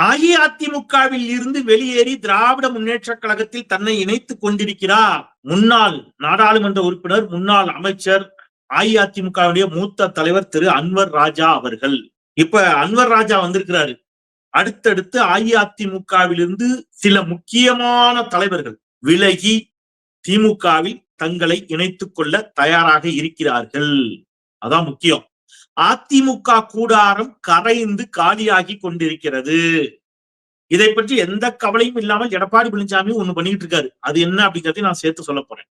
அஇஅதிமுகவில் இருந்து வெளியேறி திராவிட முன்னேற்ற கழகத்தில் தன்னை இணைத்துக் கொண்டிருக்கிறார். முன்னாள் நாடாளுமன்ற உறுப்பினர் முன்னாள் அமைச்சர் அஇஅதிமுகவுடைய மூத்த தலைவர் திரு. அன்வர் ராஜா அவர்கள். இப்ப அன்வர் ராஜா வந்திருக்கிறாரு. அடுத்தடுத்து அஇஅதிமுகவிலிருந்து சில முக்கியமான தலைவர்கள் விலகி திமுகவில் தங்களை இணைத்துக் கொள்ள தயாராக இருக்கிறார்கள். அதான் முக்கியம். அதிமுக கூடாரம் கரைந்து காலியாகி கொண்டிருக்கிறது. இதை பற்றி எந்த கவலையும் இல்லாமல் எடப்பாடி பழனிசாமி ஒண்ணு பண்ணிட்டு இருக்காரு. அது என்ன அப்படிங்கறதையும் நான் சேர்த்து சொல்ல போறேன்.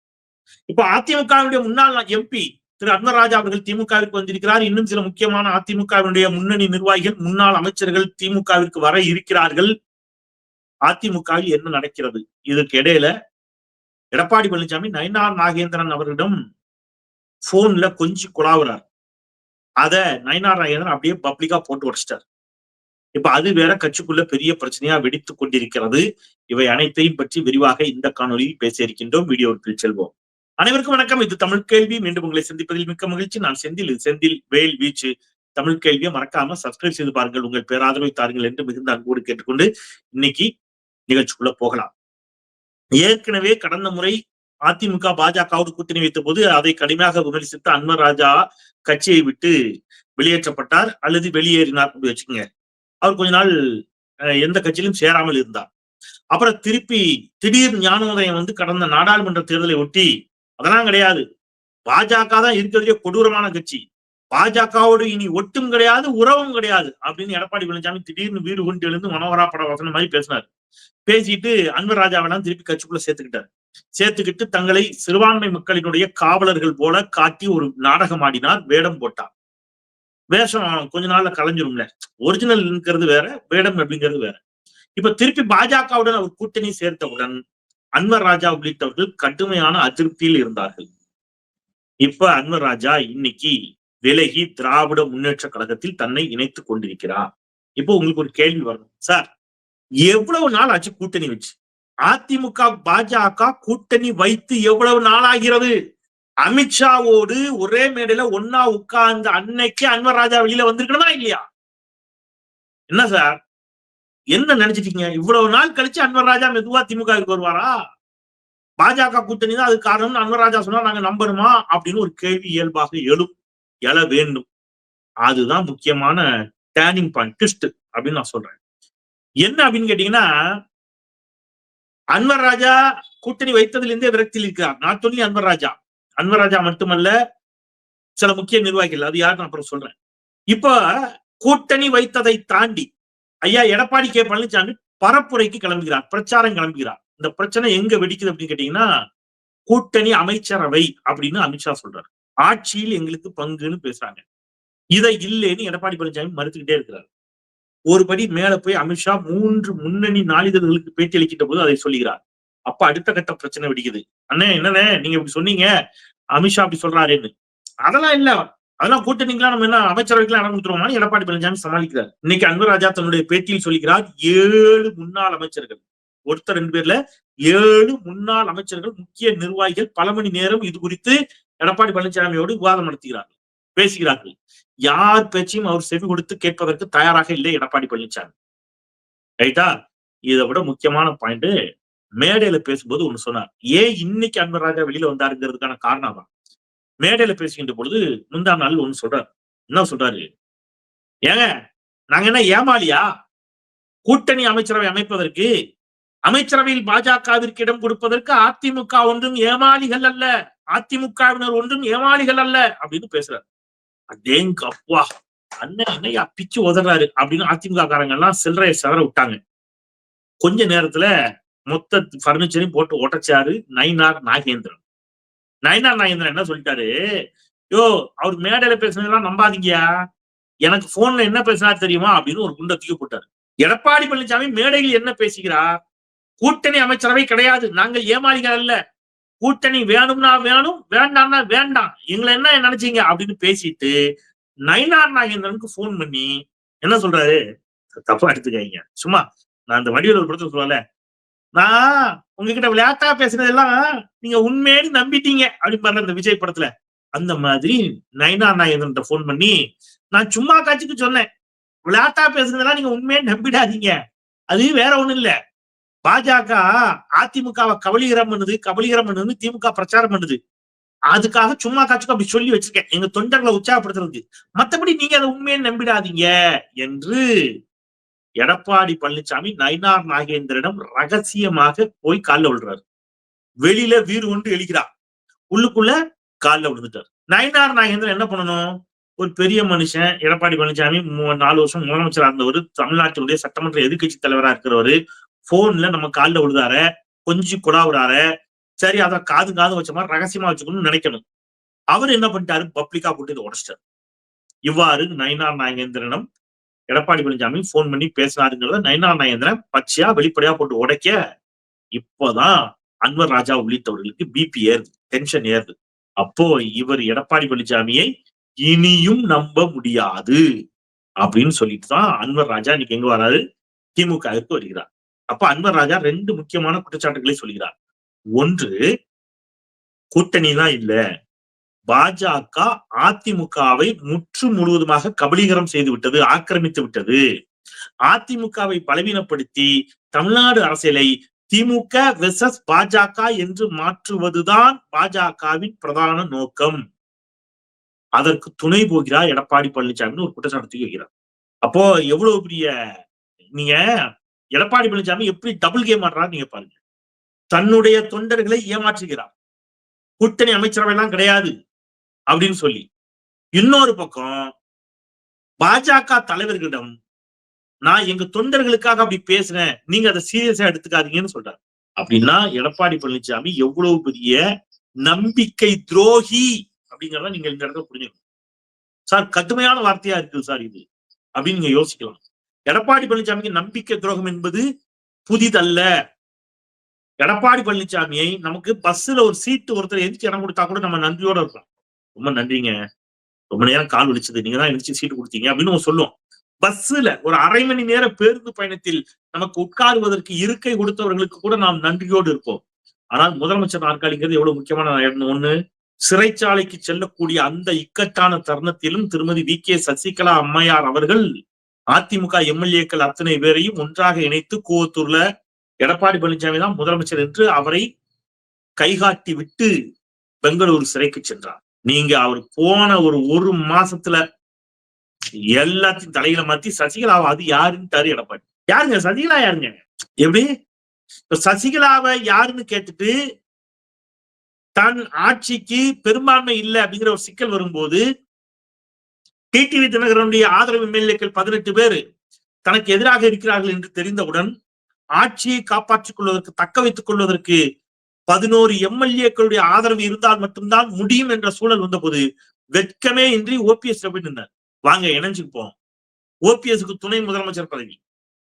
இப்ப அதிமுகவினுடைய முன்னாள் எம்பி திரு அன்வராஜா அவர்கள் திமுகவிற்கு வந்திருக்கிறார். இன்னும் சில முக்கியமான அதிமுகவினுடைய முன்னணி நிர்வாகிகள் முன்னாள் அமைச்சர்கள் திமுகவிற்கு வர இருக்கிறார்கள். அதிமுகவில் என்ன நடக்கிறது? இதற்கு இடையில எடப்பாடி பழனிசாமி நயனார் நாகேந்திரன் அவர்களிடம் போன்ல கொஞ்சம் குழாவுறார். அத நயினார் நாகேந்திரன் அப்படியே பப்ளிக்கா போட்டு உடைச்சிட்டார். இப்ப அது வேற கட்சிக்குள்ள பெரிய பிரச்சனையா வெடித்துக் கொண்டிருக்கிறது. இவை அனைத்தையும் பற்றி விரிவாக இந்த காணொலியில் பேச இருக்கின்றோம். வீடியோவுக்கு செல்வோம். அனைவருக்கும் வணக்கம். இது தமிழ் கேள்வி. மீண்டும் உங்களை சந்திப்பதில் மிக்க மகிழ்ச்சி. நான் செந்தில். செந்தில் வேல் வீச்சு. தமிழ் கேள்வியை மறக்காம சப்ஸ்கிரைப் செய்து பாருங்கள். உங்கள் பேராதரவை தாருங்கள் என்று மிகுந்த அன்போடு கேட்டுக்கொண்டு இன்னைக்கு நிகழ்ச்சிக்குள்ள போகலாம். ஏற்கனவே கடந்த முறை அதிமுக பாஜகவோடு கூட்டணி வைத்த போது அதை கடுமையாக விமர்சித்த அன்வர் ராஜா கட்சியை விட்டு வெளியேற்றப்பட்டார். அல்லது வெளியேறினார் அப்படி வச்சுக்கோங்க. அவர் கொஞ்ச நாள் எந்த கட்சியிலும் சேராமல் இருந்தார். அப்புறம் திருப்பி திடீர் ஞானோதயம் வந்து கடந்த நாடாளுமன்ற தேர்தலை ஒட்டி அதெல்லாம் கிடையாது. பாஜக தான் இருக்கிறதே கொடூரமான கட்சி. பாஜகவோடு இனி ஒட்டும் கிடையாது உறவும் கிடையாது அப்படின்னு எடப்பாடி பழனிசாமி திடீர்னு வீடு கொண்டு எழுந்து மனோகரா பட வசனம் மாதிரி பேசினார். பேசிட்டு அன்வர் ராஜாவெல்லாம் திருப்பி கட்சிக்குள்ள சேர்த்துக்கிட்டார். சேர்த்துக்கிட்டு தங்களை சிறுபான்மை மக்களினுடைய காவலர்கள் போல காட்டி ஒரு நாடகம் ஆடினார் வேடம் போட்டார். வேஷம் கொஞ்ச நாள்ல கலைஞ்சிரும்ல. ஒரிஜினல் இருக்கிறது வேற வேடம் அப்படிங்கிறது வேற. இப்ப திருப்பி பாஜகவுடன் அவர் கூட்டணி சேர்த்தவுடன் அன்வர் ராஜா உள்ளிட்டவர்கள் கடுமையான அதிருப்தியில் இருந்தார்கள். இப்ப அன்வர் ராஜா இன்னைக்கு விலகி திராவிட முன்னேற்ற கழகத்தில் தன்னை இணைத்துக் கொண்டிருக்கிறார். இப்போ உங்களுக்கு ஒரு கேள்வி வரணும். சார் எவ்வளவு நாள் ஆச்சு கூட்டணி வச்சு? அதிமுக பாஜக கூட்டணி வைத்து எவ்வளவு நாளாகிறது? அமித்ஷாவோடு ஒரே மேடையில ஒன்னா உட்கார்ந்த அன்னைக்கு அன்வர் ராஜா வெளியில வந்திருக்கணுமா இல்லையா? என்ன சார்? என்ன நினைச்சிட்டீங்க? இவ்வளவு நாள் கழிச்சு அன்வர் ராஜா மெதுவா திமுகவுக்கு வருவாரா? பாஜக கூட்டணி தான் அது காரணம் அன்வர் ராஜா சொன்னா நாங்க நம்பணுமா? அப்படின்னு ஒரு கேள்வி இயல்பாக எழும் எழ வேண்டும். அதுதான் முக்கியமான டேர்னிங் பாயிண்ட் ட்விஸ்ட் அப்படின்னு நான் சொல்றேன். என்ன அப்படின்னு கேட்டீங்கன்னா அன்வர் ராஜா கூட்டணி வைத்ததுல இருந்தே விரக்தியில் இருக்கிறார். நான் சொல்லி அன்வர் ராஜா. அன்வர் ராஜா மட்டுமல்ல சில முக்கிய நிர்வாகிகள் அது யாருன்னு அப்புறம் சொல்றேன். இப்ப கூட்டணி வைத்ததை தாண்டி ஐயா எடப்பாடி கே. பழனிசாமி பரப்புரைக்கு கிளம்புகிறார் பிரச்சாரம் கிளம்புகிறார். இந்த பிரச்சனை எங்க வெடிக்குது அப்படின்னு கேட்டீங்கன்னா கூட்டணி அமைச்சரவை அப்படின்னு அமித்ஷா சொல்றாரு. ஆட்சியில் எங்களுக்கு பங்குன்னு பேசுறாங்க. இதை இல்லைன்னு எடப்பாடி பழனிசாமி மறுத்துக்கிட்டே இருக்கிறார். ஒரு படி மேல போய் அமித்ஷா மூன்று முன்னணி நாளிதழ்களுக்கு பேட்டி அளிக்கின்ற போது அதை சொல்லுகிறார். அப்ப அடுத்த கட்ட பிரச்சனை வெடிக்குது. அண்ணே என்னண்ணே நீங்க இப்படி சொன்னீங்க. அமித்ஷா அப்படி சொல்றாருன்னு. அதெல்லாம் இல்ல. அதெல்லாம் கூட்டணிக்கெல்லாம் நம்ம என்ன அமைச்சரவைக்கெல்லாம் இடம் கொடுத்துருவோமா? எடப்பாடி பழனிசாமி சமாளிக்கிறார். இன்னைக்கு அன்பராஜா தன்னுடைய பேட்டியில் சொல்கிறார் ஏழு முன்னாள் அமைச்சர்கள். ஒருத்தர் ரெண்டு பேர்ல ஏழு முன்னாள் அமைச்சர்கள் முக்கிய நிர்வாகிகள் பல மணி நேரம் இது குறித்து எடப்பாடி பழனிசாமியோடு விவாதம் நடத்துகிறார்கள் பேசுகிறார்கள். யார் பேச்சையும் அவர் செவி கொடுத்து கேட்பதற்கு தயாராக இல்லை எடப்பாடி பழனிசாமி. ரைட்டா? இதை விட முக்கியமான பாயிண்ட் மேடையில பேசும்போது ஒண்ணு சொன்னார். ஏன் இன்னைக்கு அன்பராக வெளியில வந்தாருங்கிறதுக்கான காரணம் தான் மேடையில பேசுகின்ற பொழுது முந்தா நாள் ஒண்ணு சொல்றாரு. என்ன சொல்றாரு? ஏங்க நாங்க என்ன ஏமாலியா கூட்டணி அமைச்சரவை அமைப்பதற்கு அமைச்சரவையில் பாஜகவிற்கு இடம் கொடுப்பதற்கு அதிமுக ஒன்றும் ஏமாளிகள் அல்ல. அதிமுகவினர் ஒன்றும் ஏமாளிகள் அல்ல அப்படின்னு பேசுறாரு. அதேங்க அப்பா அண்ணன் அண்ணையா பிச்சு உதறாரு அப்படின்னு அதிமுக காரங்க எல்லாம் சில்லறைய செவர விட்டாங்க. கொஞ்ச நேரத்துல மொத்த பர்னிச்சரையும் போட்டு உடைச்சாரு நயினார் நாகேந்திரன். நயினார் நாகேந்திரன் என்ன சொல்லிட்டாரு? யோ அவர் மேடையில பேசுனதெல்லாம் நம்பாதீங்கயா எனக்கு போன்ல என்ன பேசினா தெரியுமா? அப்படின்னு ஒரு குண்டை தூக்கி போட்டாரு. எடப்பாடி பழனிசாமி மேடையில் என்ன பேசுகிறார்? கூட்டணி அமைச்சரவை கிடையாது. நாங்கள் ஏமாளிகள் அல்ல. கூட்டணி வேணும்னா வேணும் வேண்டாம்னா வேண்டாம். எங்களை என்ன நினைச்சீங்க? அப்படின்னு பேசிட்டு நயினார் நாகேந்திரனுக்கு போன் பண்ணி என்ன சொல்றாரு? தப்பா எடுத்துக்காங்க சும்மா நான் அந்த வடிவில் ஒரு படத்துல சொல்லல நான் உங்ககிட்ட விளையாட்டா பேசுனதெல்லாம் நீங்க உண்மையின்னு நம்பிட்டீங்க அப்படின்னு பாருங்க அந்த விஜய் படத்துல. அந்த மாதிரி நயனா நாகேந்திரன் போன் பண்ணி நான் சும்மா காட்சிக்கு சொன்னேன் விளையாட்டா பேசுனதெல்லாம் நீங்க உண்மையை நம்பிடாதீங்க. அது வேற ஒண்ணும் இல்லை. பாஜக அதிமுகவை கபலீகரம் பண்ணுது கபலீகரம் பண்ணுது திமுக பிரச்சாரம் பண்ணுது. அதுக்காக சும்மா காட்சிக்கு அப்படி சொல்லி வச்சிருக்கேன். எங்க தொண்டர்களை உற்சாகப்படுத்துறதுக்கு. மத்தபடி நீங்க அதை உண்மையை நம்பிடாதீங்க என்று எடப்பாடி பழனிசாமி நயினார் நாகேந்திரனிடம் ரகசியமாக போய் காலில் விழுறாரு. வெளியில வீறு கொண்டு எழுகிறார் உள்ளுக்குள்ள காலில் விழுந்துட்டார். நயினார் நாகேந்திரன் என்ன பண்ணணும்? ஒரு பெரிய மனுஷன் எடப்பாடி பழனிசாமி நாலு வருஷம் முதலமைச்சராக இருந்தவர் தமிழ்நாட்டினுடைய சட்டமன்ற எதிர்கட்சி தலைவரா இருக்கிறவரு போன்ல நம்ம காலில் விழுதார கொஞ்சி குடாவுறார சரி அதை காது காது வச்ச மாதிரி ரகசியமா வச்சுக்கணும்னு நினைக்கணும். அவர் என்ன பண்ணிட்டாரு? பப்ளிக்கா போட்டு இதை உடச்சிட்டாரு. இவ்வாறு நயனார் நாகேந்திரனும் எடப்பாடி பழனிசாமி போன் பண்ணி பேசினாருங்கிறத நயனார் நாகேந்திரன் பச்சையா வெளிப்படையா போட்டு உடைக்க இப்போதான் அன்வர் ராஜா உள்ளிட்டவர்களுக்கு பிபி ஏறுது டென்ஷன் ஏறுது. அப்போ இவர் எடப்பாடி பழனிசாமியை இனியும் நம்ப முடியாது அப்படின்னு சொல்லிட்டு தான் அன்வர் ராஜா இன்னைக்கு எங்க வராரு? திமுகவிற்கு வருகிறார். அப்ப அன்வர் ராஜா ரெண்டு முக்கியமான குற்றச்சாட்டுகளை சொல்கிறார். ஒன்று கூட்டணிலாம் இல்ல. பாஜக அதிமுகவை முற்று முழுவதுமாக கபலீகரம் செய்து விட்டது ஆக்கிரமித்து விட்டது. அதிமுகவை பலவீனப்படுத்தி தமிழ்நாடு அரசியலை திமுக வெர்சஸ் பாஜக என்று மாற்றுவதுதான் பாஜகவின் பிரதான நோக்கம். அதற்கு துணை போகிறார் எடப்பாடி பழனிசாமின்னு ஒரு குற்றச்சாட்டு வைக்கிறார் அப்போ எவ்வளவு பெரிய நீங்க எடப்பாடி பழனிசாமி எப்படி டபுள் கேம் ஆடுறாரு நீங்க பாருங்க. தன்னுடைய தொண்டர்களை ஏமாற்றுகிறார். கூட்டணி அமைச்சரவை எல்லாம் கிடையாது அப்படின்னு சொல்லி. இன்னொரு பக்கம் பாஜக தலைவர்களிடம் நான் எங்க தொண்டர்களுக்காக அப்படி பேசுறேன். நீங்க அதை சீரியஸா எடுத்துக்காதீங்கன்னு சொல்றாரு. அப்படின்னா எடப்பாடி பழனிசாமி எவ்வளவு பெரிய நம்பிக்கை துரோகி அப்படிங்கறத நீங்க இந்த இடத்துல புரிஞ்சுக்கணும். சார் கடுமையான வார்த்தையா இருக்கு சார் இது. அப்படின்னு நீங்க யோசிக்கலாம். எடப்பாடி பழனிசாமிக்கு நம்பிக்கை துரோகம் என்பது புதிதல்ல. எடப்பாடி பழனிசாமியை நமக்கு பஸ்ல ஒரு சீட்டு ஒருத்தர் எதிர்த்து இடம் கொடுத்தா கூட நம்ம நன்றியோட இருக்கோம் ரொம்ப நன்றிங்க. ரொம்ப நேரம் கால் வலிச்சது. நீங்க தான் எந்திரிச்சு சீட்டு கொடுத்தீங்க அப்படின்னு சொல்லுவோம். பஸ்ல ஒரு அரை மணி நேர பேருந்து பயணத்தில் நமக்கு உட்காருவதற்கு இருக்கை கொடுத்தவர்களுக்கு கூட நாம் நன்றியோடு இருப்போம். ஆனால் முதலமைச்சர் நாற்காலிங்கிறது எவ்வளவு முக்கியமான இடம். ஒண்ணு சிறைச்சாலைக்கு செல்லக்கூடிய அந்த இக்கட்டான தருணத்திலும் திருமதி வி கே சசிகலா அம்மையார் அவர்கள் அதிமுக எம்எல்ஏக்கள் அத்தனை பேரையும் ஒன்றாக இணைத்து கூவத்தூர்ல எடப்பாடி பழனிசாமி தான் முதலமைச்சர் என்று அவரை கைகாட்டி விட்டு பெங்களூர் சிறைக்கு சென்றார். நீங்க அவர் போன ஒரு ஒரு மாசத்துல எல்லாத்தையும் தலையில மாத்தி சசிகலாவை அது யாருன்னு தாரு எடப்பாடி. யாருங்க? சசிகலா யாருங்க? எப்படி? சசிகலாவை யாருன்னு கேட்டுட்டு தன் ஆட்சிக்கு பெரும்பான்மை இல்லை அப்படிங்கிற ஒரு சிக்கல் வரும்போது டிடிவி தினகரனுடைய ஆதரவு எம்எல்ஏக்கள் பதினெட்டு பேர் தனக்கு எதிராக இருக்கிறார்கள் என்று தெரிந்தவுடன் ஆட்சியை காப்பாற்றிக் கொள்வதற்கு தக்க வைத்துக் கொள்வதற்கு பதினோரு எம்எல்ஏக்களுடைய ஆதரவு இருந்தால் மட்டும்தான் முடியும் என்ற சூழல் வந்தபோது வெட்கமே இன்றி ஓபிஎஸ் போய் நின்றார் வாங்க இணைஞ்சுப்போம் ஓபிஎஸ்க்கு துணை முதலமைச்சர் பதவி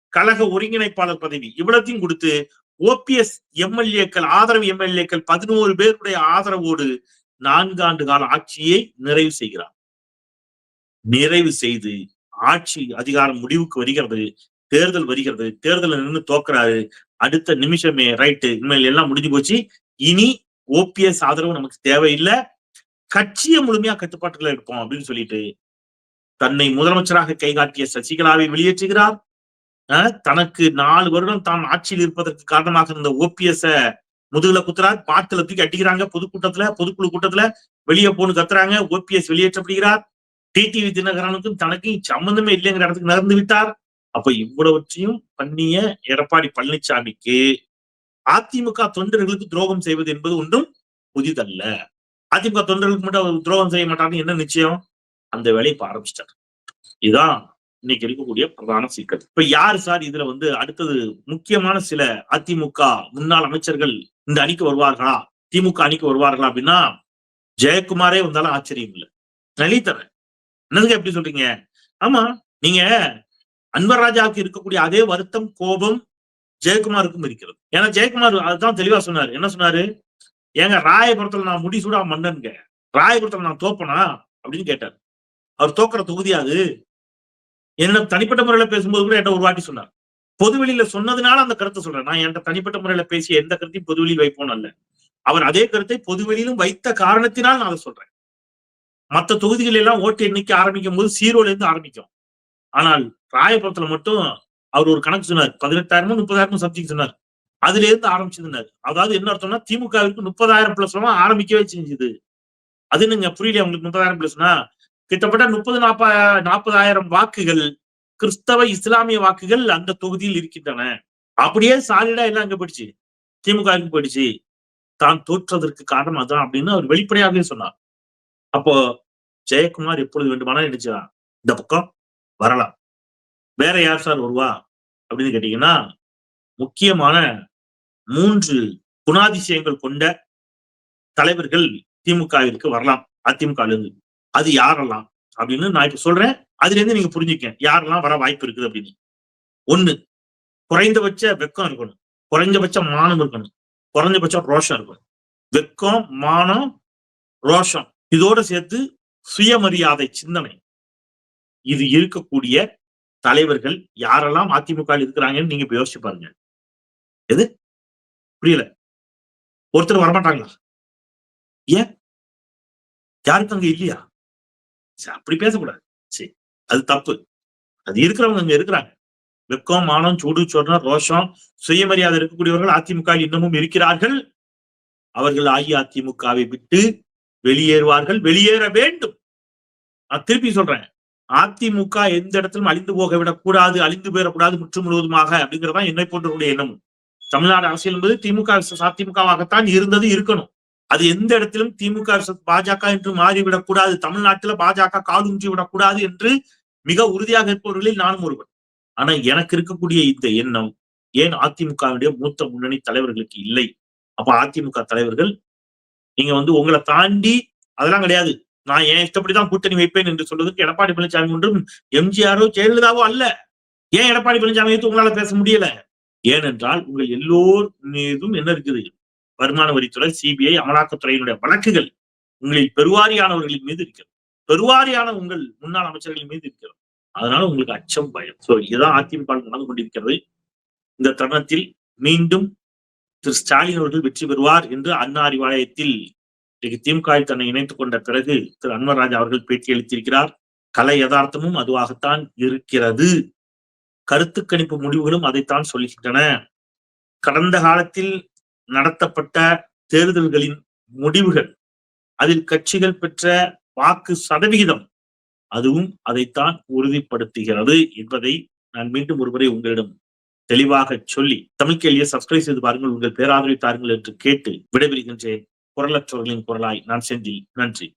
கழக ஒருங்கிணைப்பாளர் பதவி இவ்வளத்தையும் கொடுத்து ஓபிஎஸ் எம்எல்ஏக்கள் ஆதரவு எம்எல்ஏக்கள் பதினோரு பேருடைய ஆதரவோடு நான்காண்டு கால ஆட்சியை நிறைவு செய்கிறார். நிறைவு செய்து ஆட்சி அதிகாரம் முடிவுக்கு வருகிறது தேர்தல் வருகிறது தேர்தல் நின்று தோக்குறாரு. அடுத்த நிமிஷமே ரைட்டு இனிமேல் எல்லாம் முடிஞ்சு போச்சு. இனி ஓபிஎஸ் ஆதரவு நமக்கு தேவையில்லை. கட்சியை முழுமையா கட்டுப்பாட்டுல இருப்போம் அப்படின்னு சொல்லிட்டு தன்னை முதலமைச்சராக கைகாட்டிய சசிகலாவை வெளியேற்றுகிறார். தனக்கு நாலு வருடம் தான் ஆட்சியில் இருப்பதற்கு காரணமாக இருந்த ஓபிஎஸ் முதுகுல குத்துறார். பாட்டுல தூக்கி அட்டிக்கிறாங்க பொதுக்கூட்டத்துல பொதுக்குழு கூட்டத்துல வெளியே போன்னு கத்துறாங்க. ஓபிஎஸ் வெளியேற்றப்படுகிறார். டிடிவி தினகரனுக்கும் தனக்கும் சம்பந்தமே இல்லைங்கிற இடத்துக்கு நகர்ந்து விட்டார். அப்ப இவ்வளவற்றையும் பண்ணிய எடப்பாடி பழனிசாமிக்கு அதிமுக தொண்டர்களுக்கு துரோகம் செய்வது என்பது ஒன்றும் புதிதல்ல. அதிமுக தொண்டர்களுக்கு மட்டும் துரோகம் செய்ய மாட்டாருன்னு என்ன நிச்சயம்? அந்த வேலையை இப்ப ஆரம்பிச்சிட்டார். இதுதான் இன்னைக்கு இருக்கக்கூடிய பிரதான சிக்கல் இப்ப யாரு சார் இதுல வந்து அடுத்தது முக்கியமான சில அதிமுக முன்னாள் அமைச்சர்கள் இந்த அணிக்கு வருவார்களா? திமுக அணிக்கு வருவார்களா அப்படின்னா ஜெயக்குமாரே வந்தாலும் ஆச்சரியம் இல்லை. லலிதரன் என்னதுங்க எப்படி சொல்றீங்க? ஆமா நீங்க அன்வர் ராஜாவுக்கு இருக்கக்கூடிய அதே வருத்தம் கோபம் ஜெயக்குமாருக்கும் இருக்கிறது. ஏன்னா ஜெயக்குமார் அதுதான் தெளிவா சொன்னாரு. என்ன சொன்னாரு? ஏங்க ராயபுரத்துல நான் முடிசூடா மன்னனுங்க. ராயபுரத்துல நான் தோப்பனா? அப்படின்னு கேட்டார். அவர் தோக்குற தொகுதி அது. என்னிடம் தனிப்பட்ட முறையில பேசும்போது கூட என்கிட்ட ஒரு வாட்டி சொன்னார். பொதுவெளியில சொன்னதுனால அந்த கருத்தை சொல்றேன். நான் என்கிட்ட தனிப்பட்ட முறையில பேசிய எந்த கருத்தையும் பொதுவெளியில் வைப்போம் அல்ல. அவர் அதே கருத்தை பொதுவெளியிலும் வைத்த காரணத்தினால் நான் அதை சொல்றேன். மற்ற தொகுதிகள் எல்லாம் ஓட்டு எண்ணிக்கை ஆரம்பிக்கும் போது சீரோல இருந்து ஆரம்பிக்கும். ஆனால் ராயபுரத்துல மட்டும் அவர் ஒரு கணக்கு சொன்னார். பதினெட்டாயிரமும் முப்பதாயிரமும் சப்ஜெக்ட் சொன்னார். அதுல இருந்து ஆரம்பிச்சதுன்னாரு. அதாவது என்ன அர்த்தம்னா திமுகவிற்கு முப்பதாயிரம் பிளஸ் ஆரம்பிக்கவே செஞ்சது. அது என்னங்க? புரியல உங்களுக்கு முப்பதாயிரம் பிளஸ்னா கிட்டத்தட்ட முப்பது நாற்ப நாற்பதாயிரம் வாக்குகள் கிறிஸ்தவ இஸ்லாமிய வாக்குகள் அந்த தொகுதியில் இருக்கின்றன. அப்படியே சாலிடா எல்லாம் அங்க போயிடுச்சு. திமுகவுக்கு போயிடுச்சு. தான் தோற்றதற்கு காரணம் அதான் அப்படின்னு அவர் வெளிப்படையாகவே சொன்னார். அப்போ ஜெயக்குமார் எப்பொழுது வேண்டுமானா நினைச்சா? இந்த பக்கம் வரலாம். வேற யார் சார் வருவா? அப்படின்னு கேட்டீங்கன்னா முக்கியமான மூன்று குணாதிசயங்கள் கொண்ட தலைவர்கள் திமுகவிற்கு வரலாம். அதிமுக அது யாரெல்லாம்? அப்படின்னு நான் இப்ப சொல்றேன். அதுல இருந்து நீங்க புரிஞ்சுக்க யாரெல்லாம் வர வாய்ப்பு இருக்குது அப்படின்னு. ஒண்ணு குறைந்தபட்ச வெக்கம் இருக்கணும். குறைஞ்சபட்ச மானம் இருக்கணும். குறைஞ்சபட்சம் ரோஷம் இருக்கணும். வெக்கம் மானம் ரோஷம். இதோடு சேர்த்து சுயமரியாதை சிந்தனை. இது இருக்கக்கூடிய தலைவர்கள் யாரெல்லாம் அதிமுக இருக்கிறாங்கன்னு நீங்க இப்ப யோசிச்சு பாருங்க. எது? புரியல. ஒருத்தர் வரமாட்டாங்களா? ஏன்? யாருக்கு அங்க இல்லையா? சரி, அப்படி பேசக்கூடாது. சரி அது தப்பு. அது இருக்கிறவங்க அங்க இருக்கிறாங்க. வெக்கம் மானம் சூடு சொன்ன ரோஷம் சுயமரியாதை இருக்கக்கூடியவர்கள் அதிமுக இன்னமும் இருக்கிறார்கள். அவர்கள் அஇஅதிமுகவை விட்டு வெளியேறுவார்கள் வெளியேற வேண்டும். நான் திருப்பி சொல்றேன். அதிமுக எந்த இடத்திலும் அழிந்து போக விடக்கூடாது அழிந்து போயிடக்கூடாது முற்று முழுவதுமாக அப்படிங்கறதான் என்னை போன்றவருடைய எண்ணமும். தமிழ்நாடு அரசியல் என்பது திமுக அதிமுகவாகத்தான் இருந்தது இருக்கணும். அது எந்த இடத்திலும் திமுக பாஜக என்று மாறிவிடக்கூடாது தமிழ்நாட்டுல பாஜக காலூன்றி விடக்கூடாது என்று மிக உறுதியாக இருப்பவர்களில் நானும் ஒருவன். ஆனா எனக்கு இருக்கக்கூடிய இந்த எண்ணம் ஏன் அதிமுகவுடைய மூத்த முன்னணி தலைவர்களுக்கு இல்லை? அப்ப அதிமுக தலைவர்கள் நீங்க வந்து உங்களை தாண்டி அதெல்லாம் கிடையாது. நான் ஏன் இஷ்டப்படிதான் கூட்டணி வைப்பேன் என்று சொல்வதற்கு எடப்பாடி பழனிசாமி ஒன்றும் எம்ஜிஆரோ ஜெயலலிதாவோ அல்ல. ஏன் எடப்பாடி பழனிசாமி வைத்து உங்களால பேச முடியல? ஏனென்றால் உங்கள் எல்லோர் மீதும் என்ன இருக்குது? வருமான வரித்துறை சிபிஐ அமலாக்கத்துறையினுடைய வழக்குகள் உங்களில் பெருவாரியானவர்களின் மீது இருக்கிறது. பெருவாரியான உங்கள் முன்னாள் அமைச்சர்களின் மீது இருக்கிறது. அதனால உங்களுக்கு அச்சம் பயம். சோ இதுதான் அதிமுக நடந்து கொண்டிருக்கிறது. இந்த தருணத்தில் மீண்டும் திரு ஸ்டாலின் அவர்கள் வெற்றி பெறுவார் என்று அண்ணா அறிவாலயத்தில் இன்றைக்கு திமுக தன்னை இணைத்துக் கொண்ட பிறகு திரு அன்வர்ராஜ் அவர்கள் பேட்டி அளித்திருக்கிறார். கலை யதார்த்தமும் அதுவாகத்தான் இருக்கிறது. கருத்து கணிப்பு முடிவுகளும் அதைத்தான் சொல்கின்றன கடந்த காலத்தில் நடத்தப்பட்ட தேர்தல்களின் முடிவுகள் அதில் கட்சிகள் பெற்ற வாக்கு சதவிகிதம் அதுவும் அதைத்தான் உறுதிப்படுத்துகிறது என்பதை நான் மீண்டும் ஒருமுறை உங்களிடம் தெளிவாக சொல்லி தமிழ் கேள்வியை சப்ஸ்கிரைப் செய்து பாருங்கள். உங்கள் பேராதரவை தாருங்கள் என்று கேட்டு விடைபெறுகின்றேன். குரலற்றவர்களின் குரலாய் நான் செந்தில் நன்றி.